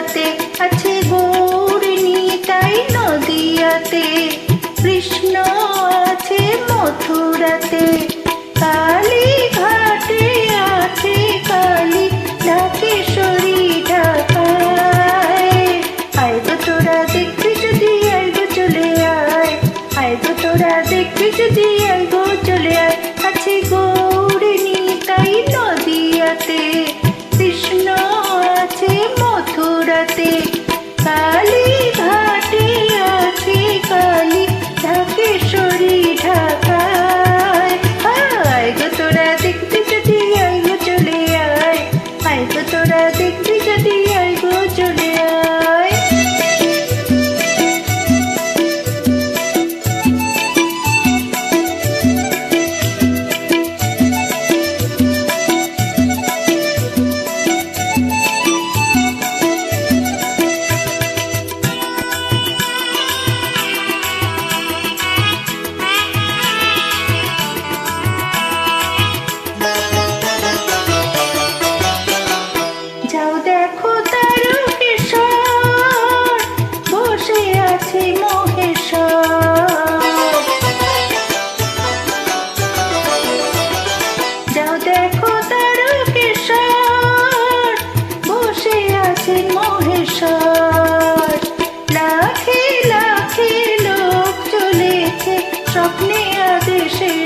নদিয়াতে আছে গৌর নিতাই নদিয়াতে কৃষ্ণ আছে মথুরাতে। কালী ঘাটে আছে কালী ঢাকেশ্বরী ঢাকায়। আয় তো তোরা দেখবি যদি আয় গো চলে আয়। আয় তো তোরা দেখবি যদি আয় গো চলে আয়। আছে গৌর নিতাই দেখো তারকেশ্বর বসে আছে মহেশ্বর। যাও দেখো তারকেশ্বর বসে আছে মহেশ্বর। লাখে লাখে লোক চলেছে, স্বপ্নে আদেশের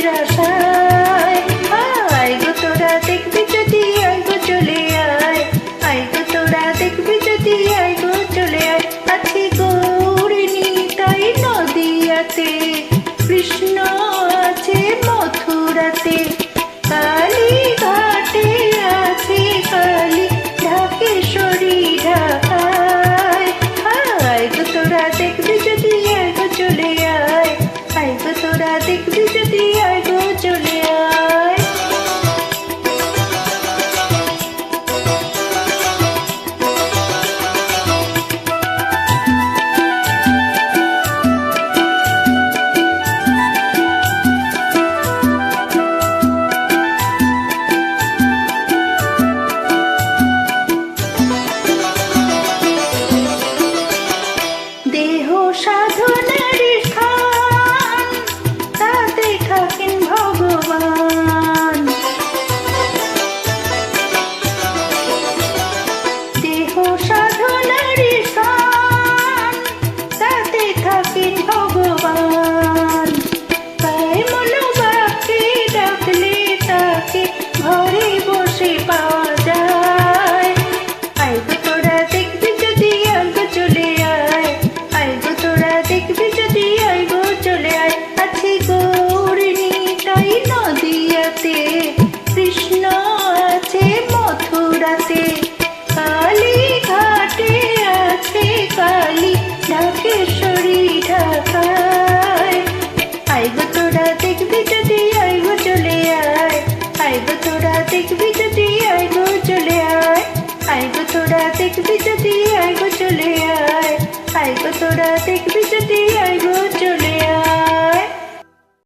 তোরা দেখবি দেখবি যদি আয় গো চলে আয়। আয় গো তোরা দেখবি যদি আয় গো চলে আয়। আয় গো তোরা দেখবি যদি আয় গো চলে আয়। আয় গো তোরা দেখবি যদি